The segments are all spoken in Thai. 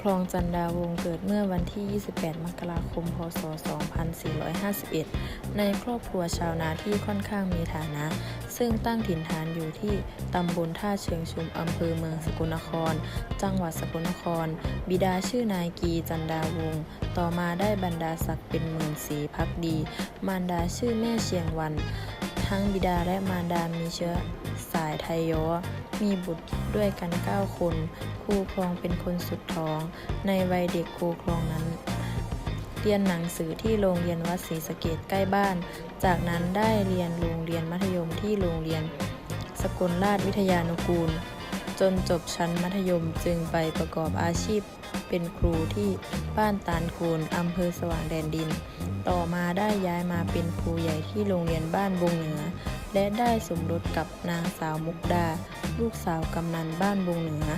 ครองจันดาวงเกิดเมื่อวันที่ 28 มกราคม พศ 2451 ในครอบครัวชาวนาที่ค่อนข้างมีฐานะ ซึ่งตั้งถิ่นฐานอยู่ที่ตำบลท่าเชิงชุม อำเภอเมืองสกลนคร จังหวัดสกลนคร บิดาชื่อนายกีจันดาวง ต่อมาได้บรรดาศักดิ์เป็นหมื่นศรีพักดี มารดาชื่อแม่เชียงวัน ทั้งบิดาและมารดามีเชื้อสายไทยย้อ มีบุตรด้วยกัน 9 คน ครูครองเป็นคนสุดท้อง ในวัยเด็กครูครองนั้นเรียนหนังสือที่โรงเรียนวัดศรีสะเกดใกล้บ้าน จากนั้นได้เรียนโรงเรียนมัธยมที่โรงเรียน สกลราชวิทยานุกูล จนจบชั้นมัธยมจึงไปประกอบอาชีพ เป็นครูที่บ้านตาลคูนอำเภอสว่างแดนดิน ต่อมาได้ย้ายมาเป็นครูใหญ่ที่โรงเรียนบ้านบงเหนือ และได้สมรสกับนางสาวมุกดา ลูกสาวกำนันบ้านบงเหนือ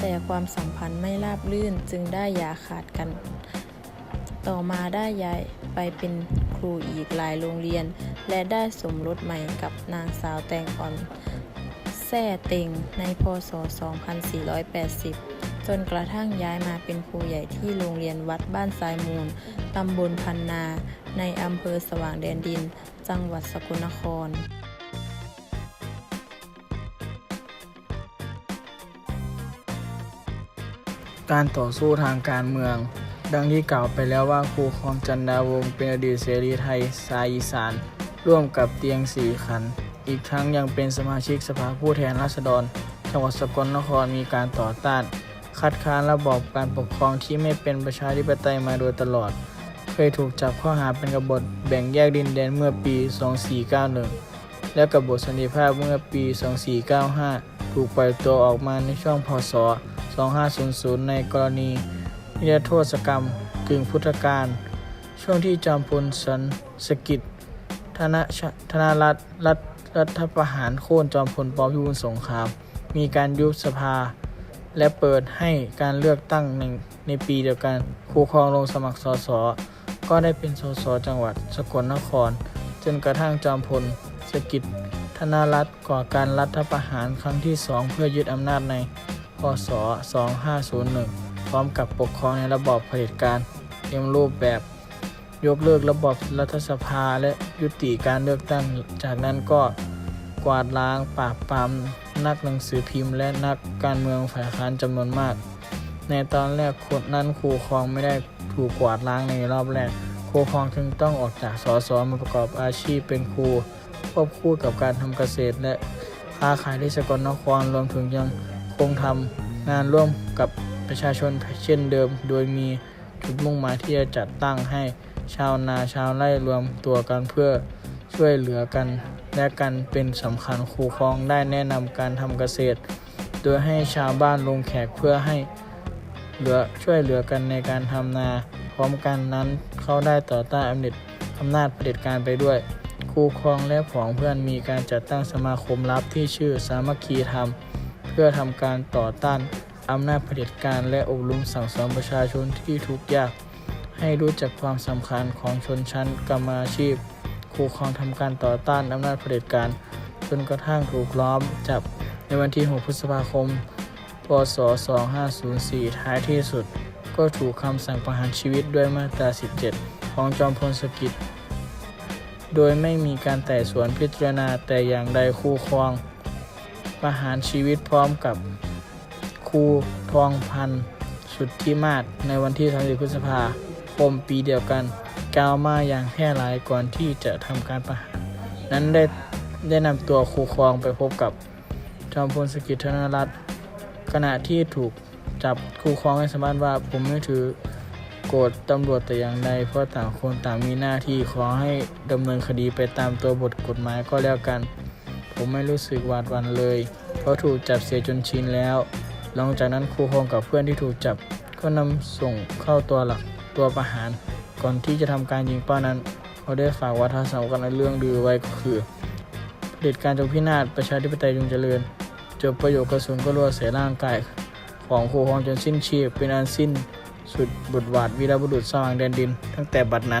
แต่ความสัมพันธ์ไม่ราบรื่นจึงได้อย่าขาดกัน ต่อมาได้ย้ายไปเป็นครูอีกหลายโรงเรียน และได้สมรสใหม่กับนางสาวแตงอ่อนแซ่เต็งในพศ 2480 จนกระทั่งย้ายมาเป็นครูใหญ่ที่โรงเรียนวัดบ้านทรายมูล ตำบลพันนา ในอำเภอสว่างแดนดิน จังหวัดสกลนครการต่อสู้ทางการเมือง ดังที่กล่าวไปแล้วว่าครูคองจันดาวงเป็นอดีตเสรีไทยสายอีสาน ร่วมกับเตียงสีขัน อีกทั้งยังเป็นสมาชิกสภาผู้แทนราษฎร จังหวัดสกลนครมีการต่อต้าน คัดค้านระบอบการปกครองที่ไม่เป็นประชาธิปไตยมาโดยตลอด เคยถูกจับข้อหาเป็นกบฏแบ่งแยกดินแดนเมื่อปี 2491 และกบฏสันติภาพเมื่อปี 2495 ถูกปล่อยตัวออกมาในช่วงพศ 2500 ในกรณีนิรโทษกรรมกึ่งพุทธกาลช่วงที่จอมพลสันสกิจธนธนรัตน์รัฐรัฐประหารโค่นจอมพลปพิบูลสงคราม มีการยุบสภา และเปิดให้การเลือกตั้งในในปีเดียวกันครูครองลงสมัครสส ก็ได้เป็นสสจังหวัดสกลนคร จนกระทั่งจอมพลสกิจธนรัตน์ก่อการรัฐประหารครั้งที่สองเพื่อยึดอำนาจในพศ 2501 พร้อมกับปกครองในระบอบเผด็จการเต็มรูปแบบยกเลิกระบอบรัฐสภาและยุติการเลือกตั้ง จากนั้นก็กวาดล้างปราบปรามนักหนังสือพิมพ์ และนักการเมืองฝ่ายค้านจำนวนมาก ในตอนแรกคนนั้นครูครองไม่ได้ ถูกกวาดล้างในรอบแรกครูคองจึงต้องออกจากสอสอมาประกอบอาชีพเป็นครูควบคู่กับการทำเกษตร และค้าขายที่สกลนครรวมถึงยังคงทำงานร่วมกับประชาชนเช่นเดิม โดยมีจุดมุ่งหมายที่จะจัดตั้งให้ชาวนาชาวไร่รวมตัวกันเพื่อช่วยเหลือกัน และกันเป็นสำคัญครูครองได้แนะนำการทำเกษตร โดยให้ชาวบ้านลงแขกเพื่อให้ เหลือช่วยเหลือกันในการทำนา พร้อมกันนั้นเขาได้ต่อต้านอำนาจอำนาจเผด็จการไปด้วยครูครองและผองเพื่อนมีการจัดตั้งสมาคมลับที่ชื่อสามัคคีธรรม เพื่อทำการต่อต้านอำนาจเผด็จการและอบรมสั่งสอนประชาชนที่ทุกข์ยาก ให้รู้จักความสำคัญของชนชั้นกรรมาชีพ ครูครองทำการต่อต้านอำนาจเผด็จการ จนกระทั่งถูกล้อมจับในวันที่ 6 พฤษภาคม พศ 2504 ท้ายที่สุด ก็ถูกคำสั่งประหารชีวิตด้วยมาตรา 17 ของจอมพลสฤษดิ์โดยไม่มีการไต่สวนพิจารณาแต่อย่างใดครูครอง ประหารชีวิตพร้อมกับครูทองพันธ์สุดทธิมาศในวันที่ 30 พฤษภาคมปีเดียวกันกล่าวมาอย่างแพร่หลายก่อนที่จะทำการประหาร นั้นได้ได้นำตัวครูครองไปพบกับจอมพลสฤษดิ์ธนรัตน์ ขณะที่ถูกจับครูครองให้สมภาษณ์ว่าผมไม่ถือโกรธตำรวจแต่อย่างใดเพราะต่างคนต่างมีหน้าที่ขอให้ดำเนินคดีไปตามตัวบทกฎหมายก็แล้วกัน ผมไม่รู้สึกหวาดหวั่นเลย เพราะถูกจับเสียจนชินแล้ว หลังจากนั้นครูคองกับเพื่อนที่ถูกจับก็นำส่งเข้าตัวหลักตัวประหาร ก่อนที่จะทำการยิงเป้านั้นเขาได้ฝากวัฒนธรรมกันในเรื่องดือไว้ก็คือเด็จการจงพินาศประชาธิปไตยจงเจริญ จบประโยคกระสุนก็รั่วใส่ร่างกายของโคฮองจนสิ้นชีพเป็นอันสิ้นสุดบทบาทวีรบุรุษสร้างแดนดินตั้งแต่บัดนั้น